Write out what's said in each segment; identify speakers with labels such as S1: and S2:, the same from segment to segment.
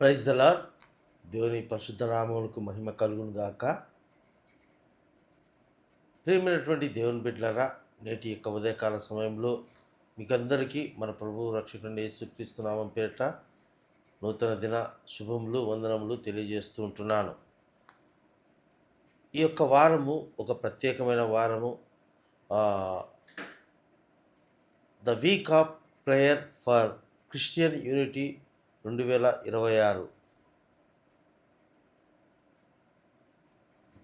S1: Praise the దేవుని పరిశుద్ధ నామములకు మహిమ కలుగును గాక. ప్రియమైనటువంటి దేవుని బిడ్డలారా నేటి యొక్క ఉదయకాల సమయంలో మీకందరికీ మన ప్రభు రక్షకుని యేసుక్రీస్తు నామం పేరిట నూతన దిన శుభములు వందనములు తెలియజేస్తూ ఉంటున్నాను. ఈ యొక్క వారము ఒక ప్రత్యేకమైన వారము. The week of prayer for Christian unity రెండు వేల ఇరవై ఆరు.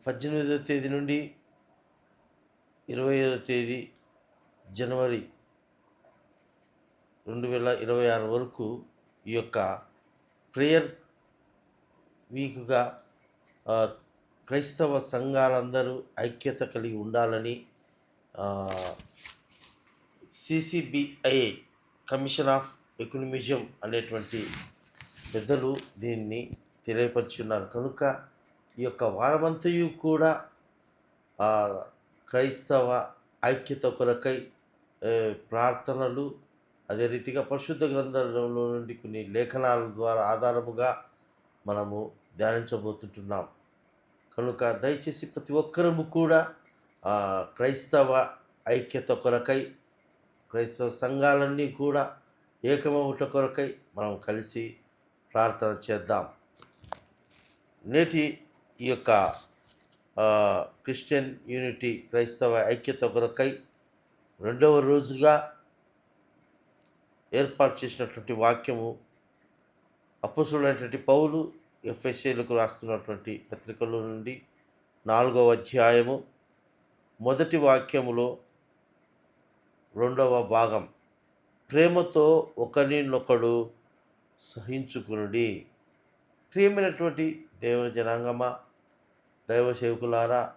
S1: పద్దెనిమిదవ తేదీ నుండి ఇరవై తేదీ జనవరి రెండు వేల ఇరవై ఆరు వరకు ఈ యొక్క ప్రేయర్ వీక్గా క్రైస్తవ సంఘాలందరూ ఐక్యత కలిగి ఉండాలని సిసిబిఐ కమిషన్ ఆఫ్ ఎకనమిజం అనేటువంటి పెద్దలు దీన్ని తెలియపరుచున్నారు. కనుక ఈ యొక్క వారమంతయు కూడా క్రైస్తవ ఐక్యత కొరకై ప్రార్థనలు అదే రీతిగా పరిశుద్ధ గ్రంథంలో నుండి కొన్ని లేఖనాల ద్వారా ఆధారముగా మనము ధ్యానించబోతుంటున్నాం. కనుక దయచేసి ప్రతి ఒక్కరము కూడా క్రైస్తవ ఐక్యత కొరకై క్రైస్తవ సంఘాలన్నీ కూడా ఏకమవుట కొరకై మనం కలిసి ప్రార్థన చేద్దాం. నేటి ఈ యొక్క క్రిస్టియన్ యూనిటీ క్రైస్తవ ఐక్యత కొరకై రెండవ రోజుగా ఏర్పాటు చేసినటువంటి వాక్యము అప్పసుడైనటువంటి పౌలు ఎఫ్ఎస్ఏలకు రాస్తున్నటువంటి పత్రికలో నుండి నాలుగవ అధ్యాయము మొదటి వాక్యములో రెండవ భాగం. ప్రేమతో ఒకరినొకడు సహించుకునుడి. ప్రియమైనటువంటి దేవ జనాంగమా దైవ సేవకులారా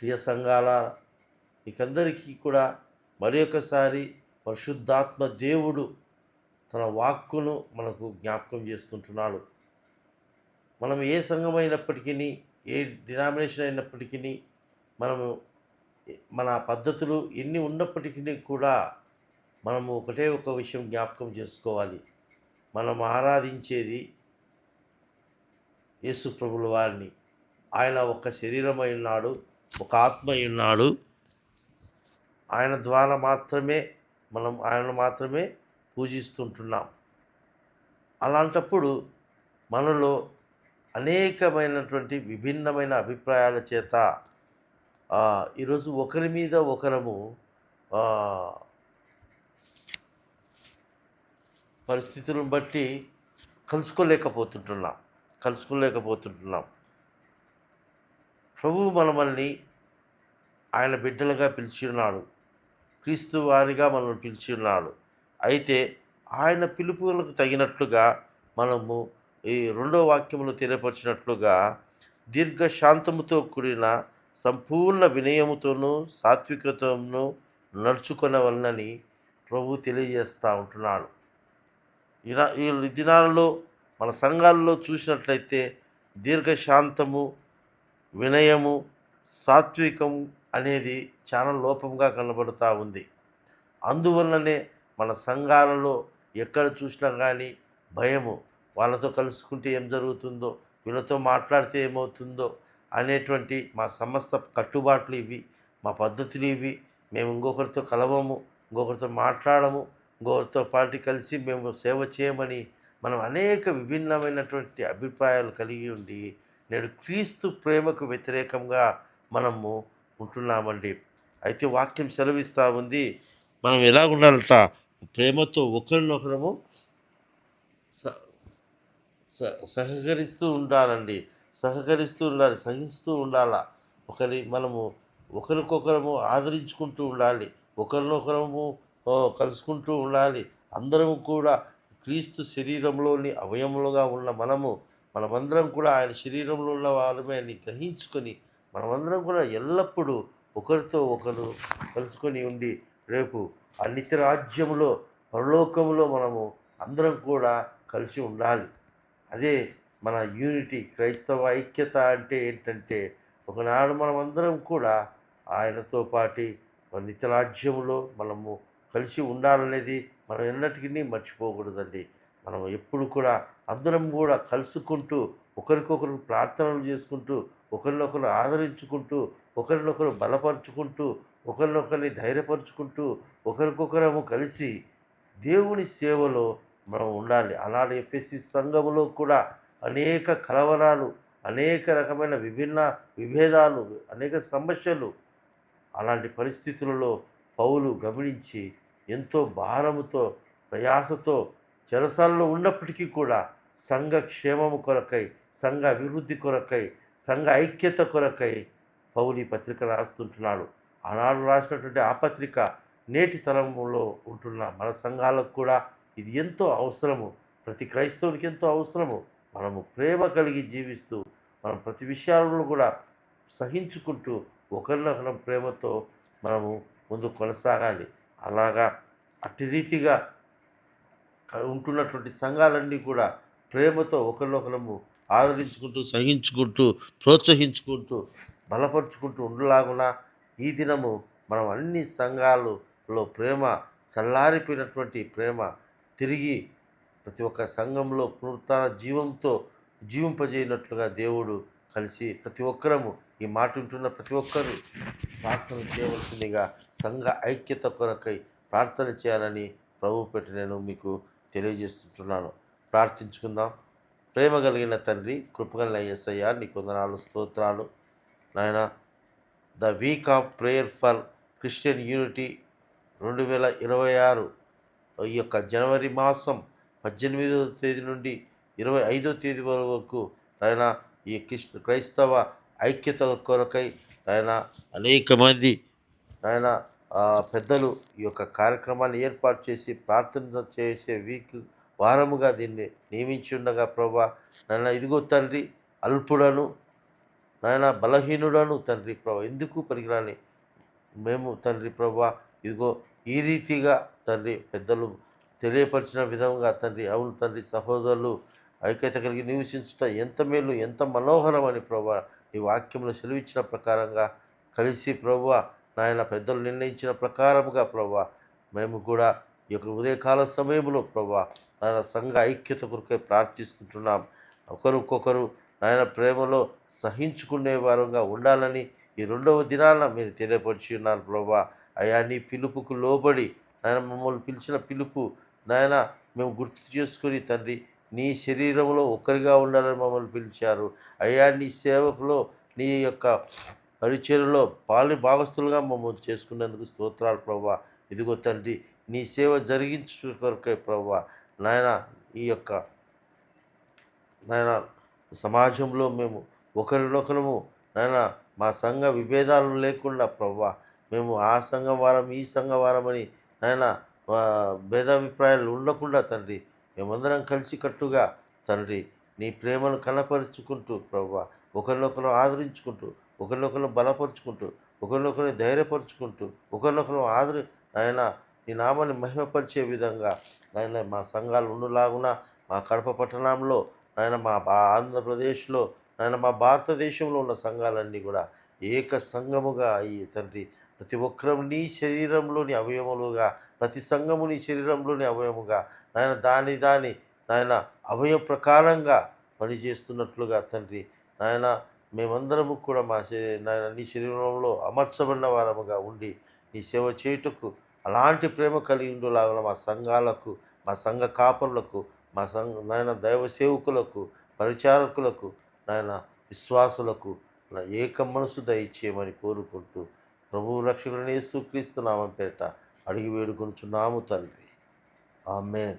S1: ప్రియ సంఘాల మీకందరికీ కూడా మరి ఒకసారి పరిశుద్ధాత్మ దేవుడు తన వాక్కును మనకు జ్ఞాపకం చేస్తుంటున్నాడు. మనం ఏ సంఘం అయినప్పటికీ ఏ డినామినేషన్ అయినప్పటికీ మనము మన పద్ధతులు ఎన్ని ఉన్నప్పటికీ కూడా మనము ఒకటే ఒక విషయం జ్ఞాపకం చేసుకోవాలి. మనం ఆరాధించేది యేసు ప్రభుల వారిని. ఆయన ఒక శరీరమై ఉన్నాడు ఒక ఆత్మ ఉన్నాడు. ఆయన ద్వారా మాత్రమే మనం ఆయనను మాత్రమే పూజిస్తుంటున్నాం. అలాంటప్పుడు మనలో అనేకమైనటువంటి విభిన్నమైన అభిప్రాయాల చేత ఈరోజు ఒకరి మీద ఒకరము ఆ, పరిస్థితులను బట్టి కలుసుకోలేకపోతుంటున్నాం. కలుసుకోలేకపోతుంటున్నాం. ప్రభువు మనల్ని ఆయన బిడ్డలుగా పిలిచి ఉన్నాడు క్రీస్తు వారిగా మనల్ని పిలిచి ఉన్నాడు అయితే ఆయన పిలుపులకు తగినట్లుగా మనము ఈ రెండో వాక్యములు తెలియపరిచినట్లుగా దీర్ఘశాంతముతో కూడిన సంపూర్ణ వినయముతోనూ సాత్వికతను నడుచుకొనవలనని ప్రభు తెలియజేస్తూ ఉంటున్నాడు. ఇలా ఈ దినాలలో మన సంఘాల్లో చూసినట్లయితే దీర్ఘశాంతము వినయము సాత్వికం అనేది చాలా లోపంగా కనబడుతూ ఉంది. అందువల్లనే మన సంఘాలలో ఎక్కడ చూసినా కానీ భయము వాళ్ళతో కలుసుకుంటే ఏం జరుగుతుందో వీళ్ళతో మాట్లాడితే ఏమవుతుందో అనేటువంటి మా సమస్త కట్టుబాట్లు ఇవి మా పద్ధతులు ఇవి. మేము ఇంకొకరితో కలవము ఇంకొకరితో మాట్లాడము ఇంకొకరితో పాటు కలిసి మేము సేవ చేయమని మనం అనేక విభిన్నమైనటువంటి అభిప్రాయాలు కలిగి ఉండి నేడు క్రీస్తు ప్రేమకు వ్యతిరేకంగా మనము ఉంటున్నామండి. అయితే వాక్యం సెలవిస్తూ ఉంది. మనం ఎలా ఉండాలట? ప్రేమతో ఒకరినొకరము స- స- సహకరిస్తూ ఉండాలండి. సహకరిస్తూ ఉండాలి సహిస్తూ ఉండాలా? ఒకరి మనము ఒకరికొకరము ఆదరించుకుంటూ ఉండాలి. ఒకరినొకరము కలుసుకుంటూ ఉండాలి. అందరము కూడా క్రీస్తు శరీరంలోని అవయములుగా ఉన్న మనము మనమందరం కూడా ఆయన శరీరంలో ఉన్న వారమే అని గ్రహించుకొని మనమందరం కూడా ఎల్లప్పుడూ ఒకరితో ఒకరు కలుసుకొని ఉండి రేపు ఆ నిత్యరాజ్యంలో పరలోకములో మనము అందరం కూడా కలిసి ఉండాలి. అదే మన యూనిటీ క్రైస్తవ ఐక్యత అంటే ఏంటంటే ఒకనాడు మనమందరం కూడా ఆయనతో పాటి నిత్యరాజ్యంలో మనము కలిసి ఉండాలనేది మనం ఎన్నటికీ మర్చిపోకూడదండి. మనం ఎప్పుడు కూడా అందరం కూడా కలుసుకుంటూ ఒకరికొకరు ప్రార్థనలు చేసుకుంటూ ఒకరినొకరు ఆదరించుకుంటూ ఒకరినొకరు బలపరుచుకుంటూ ఒకరినొకరిని ధైర్యపరుచుకుంటూ ఒకరికొకరము కలిసి దేవుని సేవలో మనం ఉండాలి. అలాంటి ఎఫ్ఎస్సి సంఘములో కూడా అనేక కలవరాలు అనేక రకమైన విభిన్న విభేదాలు అనేక సమస్యలు అలాంటి పరిస్థితులలో పౌలు గమనించి ఎంతో భారముతో ప్రయాసతో చెరసాలలో ఉన్నప్పటికీ కూడా సంఘ క్షేమము కొరకై సంఘ అభివృద్ధి కొరకై సంఘ ఐక్యత కొరకై పౌలు ఈ పత్రిక రాస్తుంటున్నాడు. ఆనాడు రాసినటువంటి ఆ పత్రిక నేటి తరంలో ఉంటున్న మన సంఘాలకు కూడా ఇది ఎంతో అవసరము. ప్రతి క్రైస్తవునికి ఎంతో అవసరము. మనము ప్రేమ కలిగి జీవిస్తూ మనం ప్రతి విషయాలలో కూడా సహించుకుంటూ ఒకరినొకరం ప్రేమతో మనము ముందు కొనసాగాలి. అలాగా అట్టి రీతిగా ఉంటున్నటువంటి సంఘాలన్నీ కూడా ప్రేమతో ఒకరినొకరము ఆదరించుకుంటూ సహించుకుంటూ ప్రోత్సహించుకుంటూ బలపరుచుకుంటూ ఉండలాగున ఈ దినము మనం అన్ని సంఘాలలో ప్రేమ చల్లారిపోయినటువంటి ప్రేమ తిరిగి ప్రతి ఒక్క సంఘంలో పునరుత్న జీవంతో జీవింపజేయనట్లుగా దేవుడు కలిసి ప్రతి ఒక్కరము ఈ మాట వింటున్న ప్రతి ఒక్కరు ప్రార్థన చేయవలసిందిగా సంఘ ఐక్యత కొరకై ప్రార్థన చేయాలని ప్రభు పెట్టి నేను మీకు తెలియజేస్తుంటున్నాను. ప్రార్థించుకుందాం. ప్రేమ కలిగిన తండ్రి కృపగలిగిన ఎస్ఐయా నీ వందనాలు స్తోత్రాలు. నాయన the week of prayer for Christian unity రెండు వేల ఇరవై ఆరు ఈ యొక్క జనవరి మాసం పద్దెనిమిదవ తేదీ నుండి ఇరవై ఐదో తేదీ వరకు నాయన ఈ క్రిస్ క్రైస్తవ ఐక్యత కొరకై ఆయన అనేక మంది ఆయన పెద్దలు ఈ యొక్క కార్యక్రమాన్ని ఏర్పాటు చేసి ప్రార్థన చేసే వీక్ వారముగా దీన్ని నియమించి ఉండగా ప్రభా నాయన ఇదిగో తండ్రి అల్పుడను నాయన బలహీనుడను తండ్రి ప్రభా ఎందుకు పనికిరాని మేము తండ్రి ప్రభా ఇదిగో ఈ రీతిగా తండ్రి పెద్దలు తెలియపరిచిన విధంగా తండ్రి అవును తండ్రి సహోదరులు ఐక్యత కలిగి నివసించుట ఎంత మేలు ఎంత మనోహరం అని ప్రభా నీ వాక్యంలో సెలవిచ్చిన ప్రకారంగా కలిసి ప్రభు నాయన పెద్దలు నిర్ణయించిన ప్రకారముగా ప్రభా మేము కూడా ఈ యొక్క ఉదయకాల సమయంలో ప్రభా నాయన సంఘ ఐక్యత కొరకే ప్రార్థిస్తుంటున్నాం. ఒకరికొకరు నాయన ప్రేమలో సహించుకునే వారంగా ఉండాలని ఈ రెండవ దినాన మీరు తెలియపరిచి ఉన్నారు ప్రభా. అయా నీ పిలుపుకు లోబడి నాయన మమ్మల్ని పిలిచిన పిలుపు నాయన మేము గుర్తు చేసుకుని తండ్రి నీ శరీరంలో ఒకరిగా ఉండాలని మమ్మల్ని పిలిచారు. అయ్యా నీ సేవకులో నీ యొక్క పరిచయలో పాలు భాగస్థులుగా మమ్మల్ని చేసుకునేందుకు స్తోత్రాలు ప్రవ్వా. ఇదిగో తండ్రి నీ సేవ జరిగించు కొరకే ప్రవ్వా. నాయన ఈ యొక్క నాయన సమాజంలో మేము ఒకరినొకరము నాయన మా సంఘ విభేదాలు లేకుండా ప్రవ్వా. మేము ఆ సంఘం వారం ఈ సంఘం వారం అని నాయన భేదాభిప్రాయాలు ఉండకుండా తండ్రి మేమందరం కలిసికట్టుగా తండ్రి నీ ప్రేమను కనపరుచుకుంటూ ప్రభా ఒకరినొకరు ఆదరించుకుంటూ ఒకరినొకరు బలపరుచుకుంటూ ఒకరినొకరు ధైర్యపరుచుకుంటూ ఒకరినొకరు ఆదరి ఆయన నీ నామాన్ని మహిమపరిచే విధంగా నాయన మా సంఘాలు ఉండులాగున మా కడప పట్టణంలో నాయన మా ఆంధ్రప్రదేశ్లో నాయన మా భారతదేశంలో ఉన్న సంఘాలన్నీ కూడా ఏక సంఘముగా అయ్యి తండ్రి ప్రతి ఒక్కరం నీ శరీరంలోని అవయములుగా ప్రతి సంఘము నీ శరీరంలోని అవయముగా నాయన దాని దాని నాయన అవయవ ప్రకారంగా పనిచేస్తున్నట్లుగా తండ్రి. నాయన మేమందరము కూడా మా శరీ- నాయన నీ శరీరంలో అమర్చబడిన వారముగా ఉండి నీ సేవ చేయుటకు అలాంటి ప్రేమ కలిగి ఉండేలాగా మా సంఘాలకు మా సంఘ కాపరులకు మా సంఘ నాయన దైవ సేవకులకు పరిచారకులకు నాయన విశ్వాసులకు ఏక మనసు దయచేయమని కోరుకుంటూ ప్రభువు రక్షకుని యేసుక్రీస్తు నామం పేరిట అడిగి వేడుకొనుచున్నాము తండ్రి. ఆమెన్.